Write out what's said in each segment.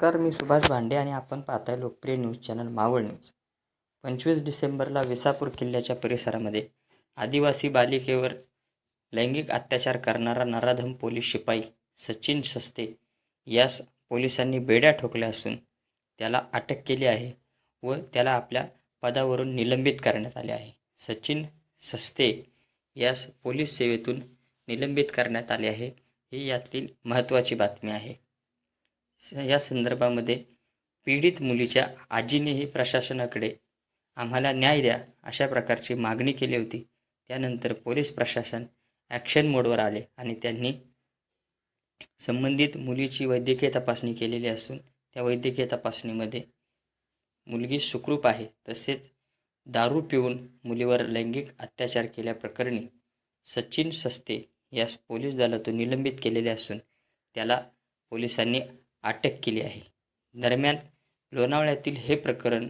नमस्कार मी सुभाष भांडे आणि आपण पाहताय लोकप्रिय न्यूज चॅनल मावळ न्यूज. पंचवीस डिसेंबरला विसापूर किल्ल्याच्या परिसरामध्ये आदिवासी बालिकेवर लैंगिक अत्याचार करणारा नराधम पोलीस शिपाई सचिन सस्ते यास पोलिसांनी बेड्या ठोकल्या असून त्याला अटक केली आहे व त्याला आपल्या पदावरून निलंबित करण्यात आले आहे. सचिन सस्ते यास पोलीस सेवेतून निलंबित करण्यात आले आहे ही यातील महत्त्वाची बातमी आहे. या संदर्भामध्ये पीडित मुलीच्या आजीनेही प्रशासनाकडे आम्हाला न्याय द्या अशा प्रकारची मागणी केली होती. त्यानंतर पोलीस प्रशासन ॲक्शन मोडवर आले आणि त्यांनी संबंधित मुलीची वैद्यकीय तपासणी केलेली असून त्या वैद्यकीय तपासणीमध्ये मुलगी सुखरूप आहे. तसेच दारू पिऊन मुलीवर लैंगिक अत्याचार केल्याप्रकरणी सचिन सस्ते यास पोलीस दलातून निलंबित केलेले असून त्याला पोलिसांनी अटक केली आहे. दरम्यान लोणावळ्यातील हे प्रकरण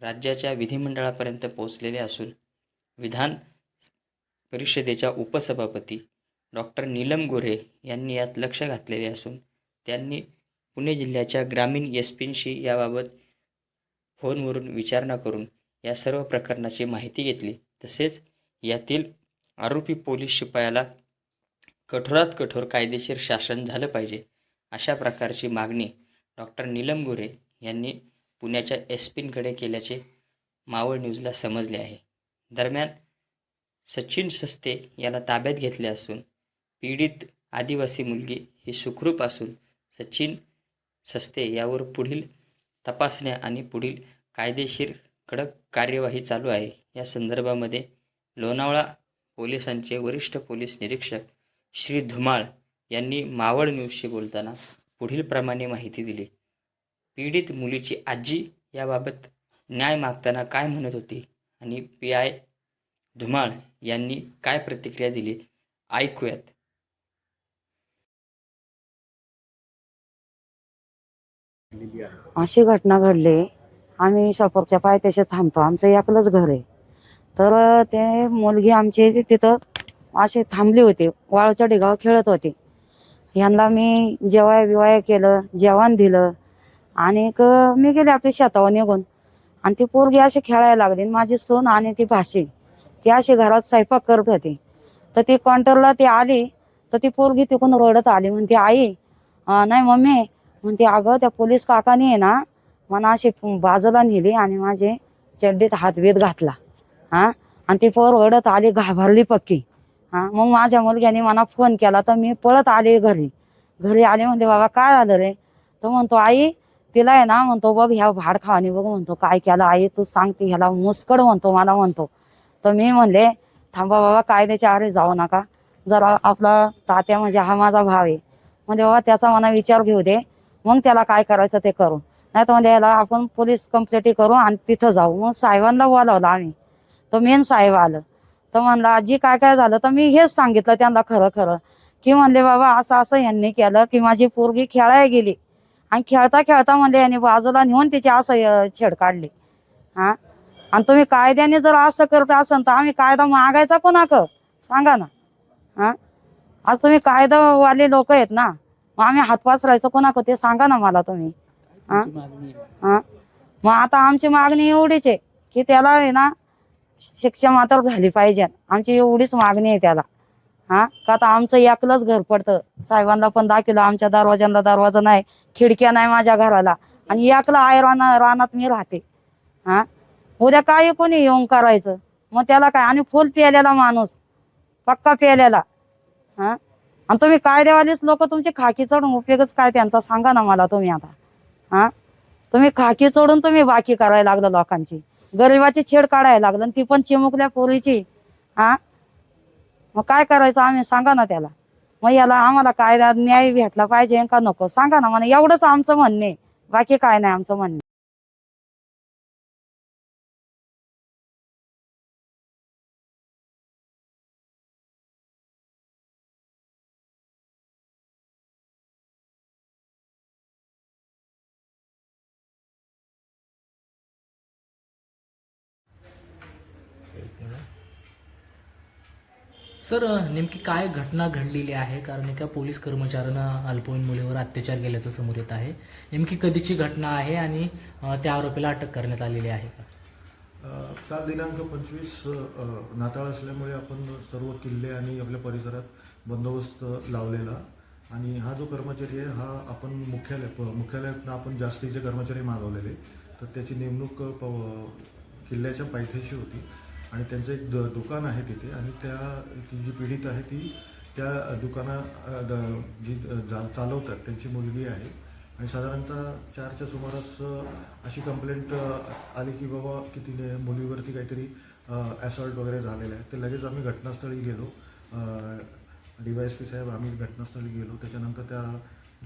राज्याच्या विधिमंडळापर्यंत पोहोचलेले असून विधान परिषदेच्या उपसभापती डॉक्टर नीलम गोरे यांनी यात लक्ष घातलेले असून त्यांनी पुणे जिल्ह्याच्या ग्रामीण एस पींशी याबाबत फोनवरून विचारणा करून या सर्व प्रकरणाची माहिती घेतली. तसेच यातील आरोपी पोलीस शिपायाला कठोरात कठोर कायदेशीर शासन झालं पाहिजे. अशा प्रकारची मागणी डॉक्टर नीलम गोरे यांनी पुण्याच्या एस पींकडे केल्याचे मावळ न्यूजला समजले आहे. दरम्यान सचिन सस्ते याला ताब्यात घेतले असून पीडित आदिवासी मुलगी ही सुखरूप असून सचिन सस्ते यावर पुढील तपासण्या आणि पुढील कायदेशीर कडक कार्यवाही चालू आहे. या संदर्भामध्ये लोणावळा पोलिसांचे वरिष्ठ पोलीस निरीक्षक श्री धुमाळ यांनी मावळ न्यूजशी बोलताना पुढीलप्रमाणे माहिती दिली. पीडित मुलीची आजी याबाबत न्याय मागताना काय म्हणत होती आणि पी आय धुमाळ यांनी काय प्रतिक्रिया दिली ऐकूयात. अशी घटना घडली. आम्ही सपोरच्या पायथ्याशी थांबतो. आमचं एकलंच घर आहे. तर ते मुलगी आमची तिथं असे थांबली होती. वाळूच्या ढिगाव खेळत होती. ह्यांना मी जेवाय बिवाय केलं जेवण दिलं आणि मी गेले आपल्या शेतावर निघून. आणि ती पोरगी अशी खेळायला लागली आणि माझी सून आणि ती भाशी ती अशी घरात स्वयंपाक करत होती. तर ती काउंटरला ती आली तर ती पोरगी तिकडून रडत आली म्हणते आई नाही मम्मी. म्हणते अगं त्या पोलीस काकाने आहे ना मला अशी बाजूला नेली आणि माझे चड्डीत हातबीत घातला. हा? आणि ती पोर रडत आली घाबरली पक्की. हा मग माझ्या मुलग्याने मला फोन केला तर मी पळत आले घरी. घरी आले म्हणते बाबा काय झालं रे? तो म्हणतो आई तिला आहे ना म्हणतो बघ ह्या भाडखावाने बघ म्हणतो काय केलं आई तू सांगते ह्याला मुस्कड म्हणतो मला म्हणतो. तर मी म्हणले थांबा बाबा कायद्याच्या आरे जाऊ नका. जरा आपला तात्या म्हणजे हा माझा भाव आहे. म्हणजे बाबा त्याचा मला विचार घेऊ दे. मग त्याला काय करायचं ते करू. नाही तर म्हणजे याला आपण पोलीस कंप्लेंट करू आणि तिथं जाऊ. मग साहेबांना बोलावलं आम्ही. तर मेन साहेब आलं. तर म्हणलं आजी काय काय झालं? तर मी हेच सांगितलं त्यांना खरं खरं. की म्हणले बाबा असं असं यांनी केलं की माझी पोरगी खेळायला गेली. आणि खेळता खेळता म्हणले यांनी बाजूला नेऊन तिची असं छेड काढली. हा? आणि तुम्ही कायद्याने जर असं करत असाल तर आम्ही कायदा मागायचा कोणाक? सांगा ना. हा? आज तुम्ही कायदावाले लोक आहेत ना मग आम्ही हात पसरायचं कोणाक? ते सांगा ना मला तुम्ही. हा? हा? मग आता आमची मागणी एवढीच आहे की त्याला आहे ना शिक्षा मात्र झाली पाहिजे. आमची एवढीच मागणी आहे त्याला. हा? का आता आमचं एकलंच घर पडतं. साहेबांना पण दाखवलं आमच्या दरवाज्यांना दरवाजा नाही खिडक्या नाही माझ्या घराला. आणि एकला आहे राना रानात मी राहते. हा? उद्या काय कोणी येऊन करायचं? मग त्याला काय? आणि फुल प्यायलेला माणूस. पक्का प्यायलेला. हा? आणि तुम्ही कायदेवालीच लोक तुमची खाकी चढून उपयोगच काय त्यांचा? सांगा ना मला तुम्ही आता. हा? तुम्ही खाकी चढून तुम्ही बाकी करायला लागलं लोकांची. गरिबाची छेड काढायला लागलं आणि ती पण चिमुकल्या पोरीची. हा? मग काय करायचं आम्ही? सांगा ना त्याला. मग याला आम्हाला कायदा न्याय भेटला पाहिजे का नको? सांगा ना मला एवढंच आमचं म्हणणे. बाकी काय नाही आमचं म्हणणे. सर नेमकी काय घटना घडलेली आहे? कारण एका पोलीस कर्मचाऱ्यानं अल्पवयीन मुलीवर अत्याचार केल्याचं समोर येत आहे. नेमकी कधीची घटना आहे आणि त्या आरोपीला अटक करण्यात आलेली आहे का? काल दिनांक पंचवीस नाताळ असल्यामुळे आपण सर्व किल्ले आणि आपल्या परिसरात बंदोबस्त लावलेला. आणि हा जो कर्मचारी आहे हा आपण मुख्यालय मुख्यालयातनं आपण जास्तीचे कर्मचारी मागवलेले. तर त्याची नेमणूक प- किल्ल्याच्या पायथ्याशी होती. आणि त्यांचं एक द दुकान आहे तिथे आणि त्या ती जी पीडित आहे ती त्या दुकाना द- जी जा- चालवतात त्यांची मुलगी आहे. आणि साधारणतः चारच्या सुमारास अशी कंप्लेंट आली की बाबा की तिने मुलीवरती काहीतरी ॲसॉल्ट वगैरे झालेलं आहे. तर लगेच आम्ही घटनास्थळी गेलो. डी वाय एस पी साहेब आम्ही घटनास्थळी गेलो. त्याच्यानंतर त्या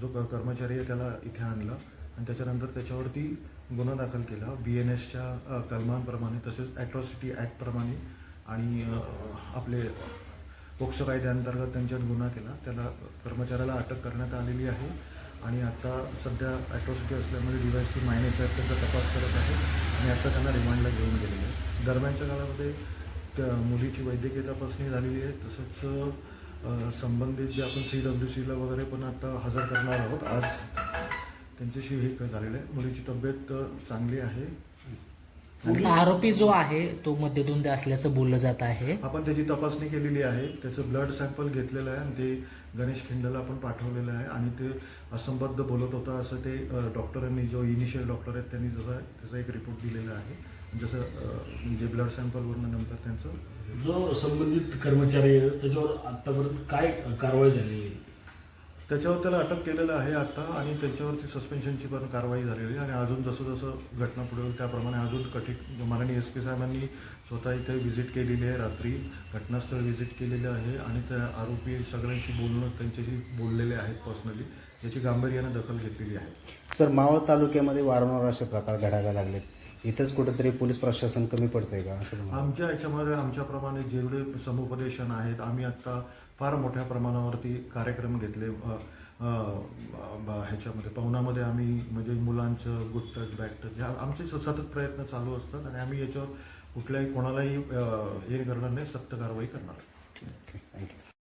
जो क कर्मचारी आहे त्याला इथे आणला. आणि त्याच्यानंतर त्याच्यावरती गुन्हा दाखल केला. बी एन एसच्या कलमांप्रमाणे तसेच ॲट्रॉसिटी ॲक्टप्रमाणे आणि आपले पोक्सो कायद्याअंतर्गत त्यांच्यावर गुन्हा केला. त्याला कर्मचाऱ्याला अटक करण्यात आलेली आहे आणि आता सध्या ॲट्रॉसिटी असल्यामुळे डी वाय एस पी त्यांचा तपास करत आहे आणि आता त्यांना रिमांडला घेऊन गेलेली आहे. दरम्यानच्या काळामध्ये त्या मुलीची वैद्यकीय तपासणी झालेली आहे. तसंच संबंधित जे आपण सी डब्ल्यू सीला वगैरे पण आता हजर करणार आहोत. आज त्यांच्याशी हे झालेलं आहे. मुलीची तब्येत चांगली आहे. आणि आरोपी जो आहे तो मध्यधुंद असल्याचं बोललं जात आहे. आपण त्याची तपासणी केलेली आहे. त्याचं ब्लड सॅम्पल घेतलेलं आहे आणि ते गणेश खिंडला आपण पाठवलेलं आहे आणि ते असंबद्ध बोलत होता असं ते डॉक्टरांनी जो इनिशियल डॉक्टर आहेत त्यांनी जसा त्याचा एक रिपोर्ट दिलेला आहे. जसं अ, जे ब्लड सॅम्पलवरनं नंतर त्यांचं. जो संबंधित कर्मचारी आहे त्याच्यावर आतापर्यंत काय कारवाई झालेली आहे? त्याच्यावर त्याला अटक केलेलं आहे आता आणि त्याच्यावरती सस्पेन्शनची पण कारवाई झालेली आहे. आणि अजून जसं जसं घटना पुढे होईल त्याप्रमाणे अजून कठीण माननीय एस पी साहेबांनी स्वतः इथे व्हिजिट केलेली आहे रात्री. घटनास्थळ व्हिजिट केलेलं आहे आणि त्या आरोपी सगळ्यांशी बोलणं त्यांच्याशी बोललेले आहेत पर्सनली याची गांभीर्यानं दखल घेतलेली आहे. सर मावळ तालुक्यामध्ये वारंवार असे प्रकार घडायला लागलेत. इथंच कुठेतरी पोलीस प्रशासन कमी पडतंय का? असं आमच्या याच्यामध्ये आमच्याप्रमाणे जेवढे समुपदेशन आहेत आम्ही आत्ता फार मोठ्या प्रमाणावरती कार्यक्रम घेतले. अ, अ, ब- ह्याच्यामध्ये पवनामध्ये आम्ही म्हणजे मुलांचं गुड टच बॅड टच ह्या आमचे स- सतत प्रयत्न चालू असतात आणि आम्ही याच्यावर कुठल्याही कोणालाही अ, हे करणार नाही सक्त कारवाई करणार. थँक्यू.